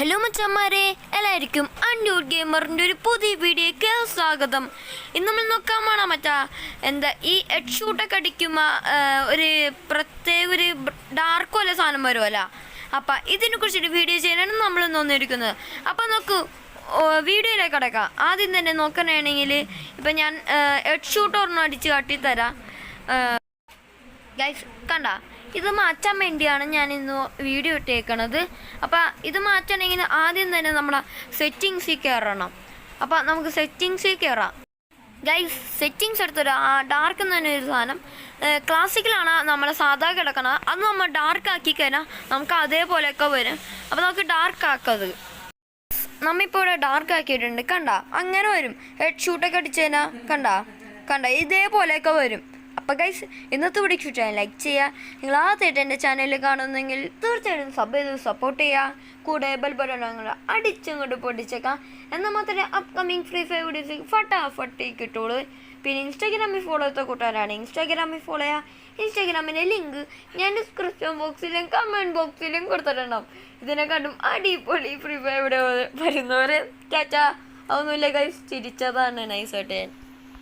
Hello മച്ചന്മാരെ എല്ലാവർക്കും അന്നൂർ ഗെയിമറിന്റെ ഒരു പുതിയ വീഡിയോയ്ക്ക് സ്വാഗതം. ഇന്ന് നമ്മൾ നോക്കാൻ പോണ മച്ചാ എന്താ ഈ ഹെഡ് ഷൂട്ടൊക്കെ അടിക്കുമ്പോൾ ഒരു പ്രത്യേക ഒരു ഡാർക്ക് പോലെ സാധനം വരുമല്ല അപ്പം ഇതിനെ കുറിച്ചൊരു വീഡിയോ ചെയ്യാനാണ് നമ്മൾ തോന്നിയിരിക്കുന്നത് അപ്പം നോക്കൂ വീഡിയോയിലേക്ക് അടക്കാം ആദ്യം തന്നെ നോക്കണേണെങ്കിൽ ഇപ്പം ഞാൻ ഹെഡ് ഷൂട്ട് ഒരെണ്ണം അടിച്ച് കാട്ടിത്തരാം. ഗൈസ് കണ്ട ഇത് മാറ്റാൻ വേണ്ടിയാണ് ഞാൻ ഇന്ന് വീഡിയോ ഇട്ടേക്കണത്. അപ്പം ഇത് മാറ്റണമെങ്കിൽ ആദ്യം തന്നെ നമ്മളെ സെറ്റിങ്സിൽ കയറണം അപ്പം നമുക്ക് സെറ്റിങ്സിൽ കയറാം ഗൈസ് സെറ്റിങ്സ് എടുത്തൊരു ഡാർക്ക് എന്ന് തന്നെ ഒരു സാധനം ക്ലാസിക്കലാണ് നമ്മൾ സാധാ കിടക്കണത്. അത് നമ്മൾ ഡാർക്ക് ആക്കി കഴിഞ്ഞാൽ നമുക്ക് അതേപോലെയൊക്കെ വരും. അപ്പം നമുക്ക് ഡാർക്ക് ആക്കത്. നമ്മിപ്പോൾ ഇവിടെ ഡാർക്ക് ആക്കിയിട്ടുണ്ട്. കണ്ട അങ്ങനെ വരും. ഹെഡ് ഷൂട്ടൊക്കെ അടിച്ചു കഴിഞ്ഞാൽ കണ്ട കണ്ട ഇതേപോലെയൊക്കെ വരും. അപ്പം ഗൈസ് ഇന്നത്തെ വീഡിയോ ഇഷ്ടമായി ലൈക്ക് ചെയ്യുക. നിങ്ങൾ ആദ്യമായിട്ട് എന്റെ ചാനൽ കാണുന്നെങ്കിൽ തീർച്ചയായിട്ടും സബ് ചെയ്ത് സപ്പോർട്ട് ചെയ്യുക. കൂടെ ബെൽ ബട്ടൺ നിങ്ങൾ അടിച്ചങ്ങോട്ട് പൊട്ടിച്ചേക്കാം. എന്നാൽ മാത്രമേ അപ്കമിങ് ഫ്രീ ഫയർ വീഡിയോസ് ഫട്ടാഫട്ടി കിട്ടുള്ളൂ. പിന്നെ ഇൻസ്റ്റാഗ്രാമിൽ ഫോളോ ചെയ്ത കൂട്ടുകാരാണ് ഇൻസ്റ്റാഗ്രാമിൽ ഫോളോ ചെയ്യുക. ഇൻസ്റ്റാഗ്രാമിന്റെ ലിങ്ക് ഞാൻ ഡിസ്ക്രിപ്ഷൻ ബോക്സിലും കമന്റ് ബോക്സിലും കൊടുത്തിട്ടുണ്ടാവും. ഇതിനെക്കാട്ടും അടിപൊളി ഫ്രീ ഫയർ വീഡിയോ വരുന്നവരെ ചാച്ചാ അതൊന്നുമില്ല കൈ ചിരിച്ചതാണ് നൈസായിട്ട് ഞാൻ